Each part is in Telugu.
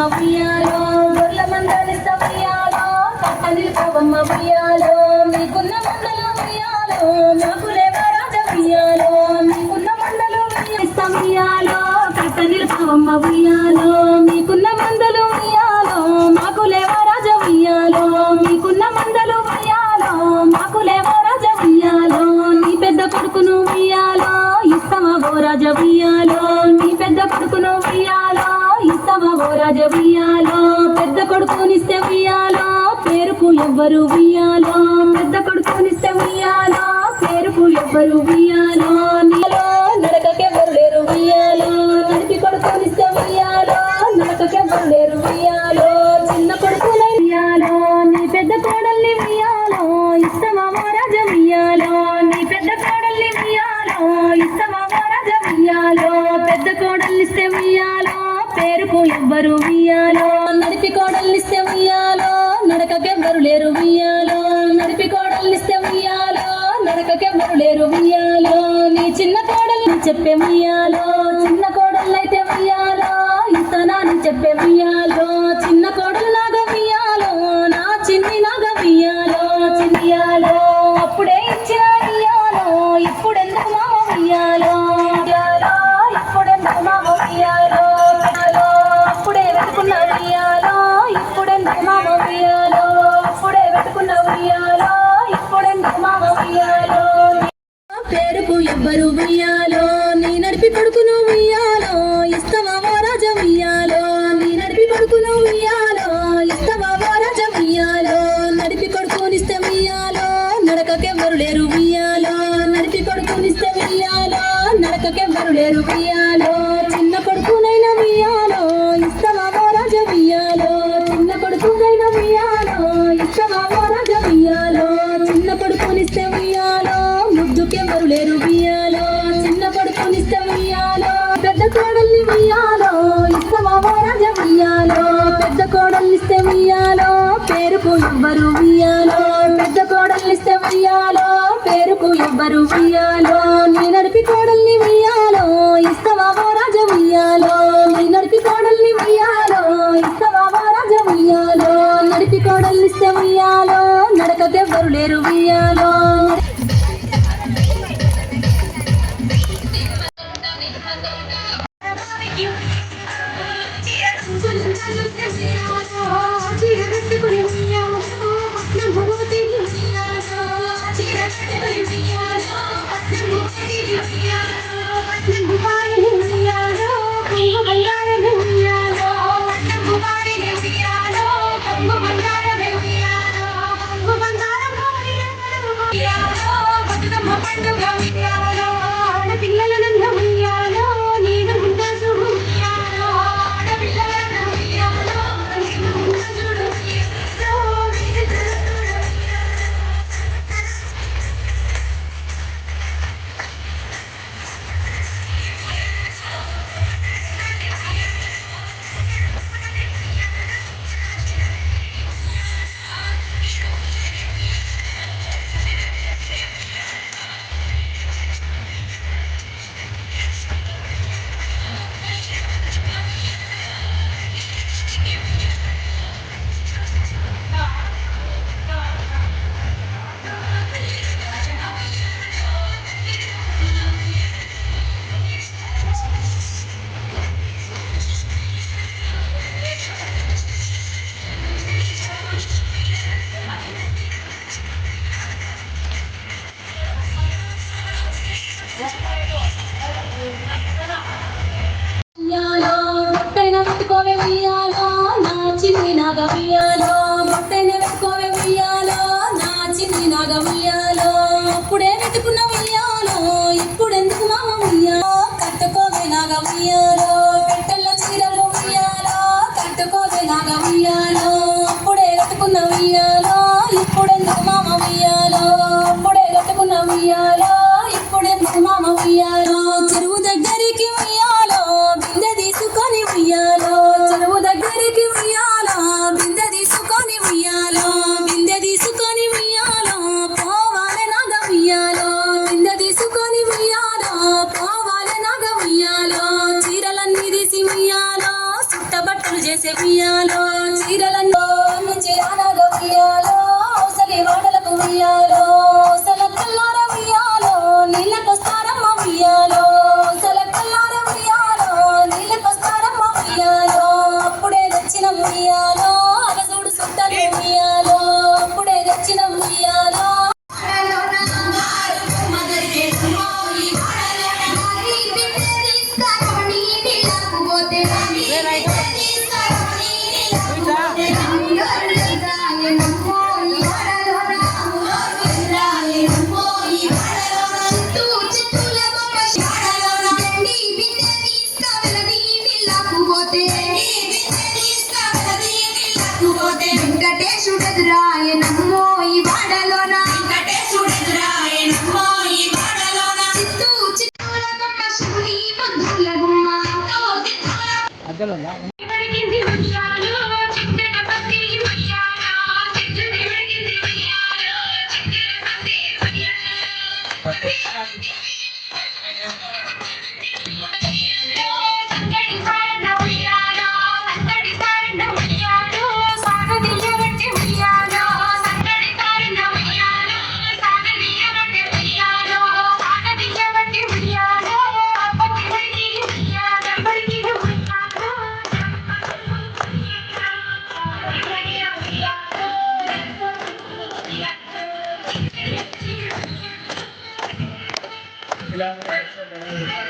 నిలుపవమ్మ ప్రియాలో గొర్రెల మందలిస్త ప్రియాలో పక్క నిలుపవమ్మ ప్రియాలో మీకున్న మండలు ప్రియాలో నాకు లేవరాజ ప్రియాలో మీకున్న మండలు ప్రియాలో మీకున్న మండలు రాజ ఉయ్యాలో పెద్ద కొడుకునిస్తే ఉయ్యాలో పేరుకు ఎవ్వరు ఉయ్యాలో పెద్ద కొడుకునిస్తే ఉయ్యాలో పేరుకు ఎవ్వరు ఉయ్యాలో నడకకెవ్వరు లేరు ఉయ్యాలో నీ చిన్న కోడలు చెప్పే ఉయ్యాలో చిన్న ఎవరు ఎవ్వరు ఉయ్యాలో నీ నడిపి పడుకును ఉయ్యాలో ఇస్తావా ఓ రాజ ఉయ్యాలో నీ నడిపి పడుకును ఉయ్యాలో ఇస్తావా ఓ ఉయ్యాలో నడిపి కొడుకునిస్తే ఉయ్యాలో నడకకెవ్వరు లేరు ఉయ్యాలో నడిపి కొడుకునిస్తే ఉయ్యాలో నడకకెవ్వరు లేరు ఉయ్యాలో చిన్న కొడుకునైనా ఉయ్యాలో ఇస్తావా ఓ రాజ ఉయ్యాలో చిన్న కొడుకునైనా ఉయ్యాలో ఇస్తావా ఓ రాజ ఉయ్యాలో చిన్న కొడుకునిస్తే ఉయ్యాలో ముద్దుకెవ్వరు లేరు ఉయ్యాలో పేరుకు ఎవ్వరు ఉయ్యాలో? పెద్ద కోడల్నిస్తే ఉయ్యాలో? పేరుకు ఎవ్వరు ఉయ్యాలో? నీ నడిపి కోడల్ని ఉయ్యాలో? ఇస్తవా రాజ ఉయ్యాలో? నీ నడిపి కోడల్ని ఉయ్యాలో? ఇస్తవా రాజ ఉయ్యాలో? నడిపి కోడల్నిస్తే ఉయ్యాలో? నడకకెవ్వరు లేరు ఉయ్యాలో? ఉయ్యాలో బొట్టైన నా చిన్ని నాగ చిరలలో అద్దెలు Ilang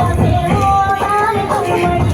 Oh my god.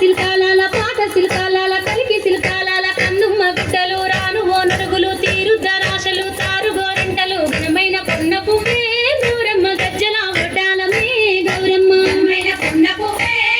శిల్పాల పాట శిల్పాల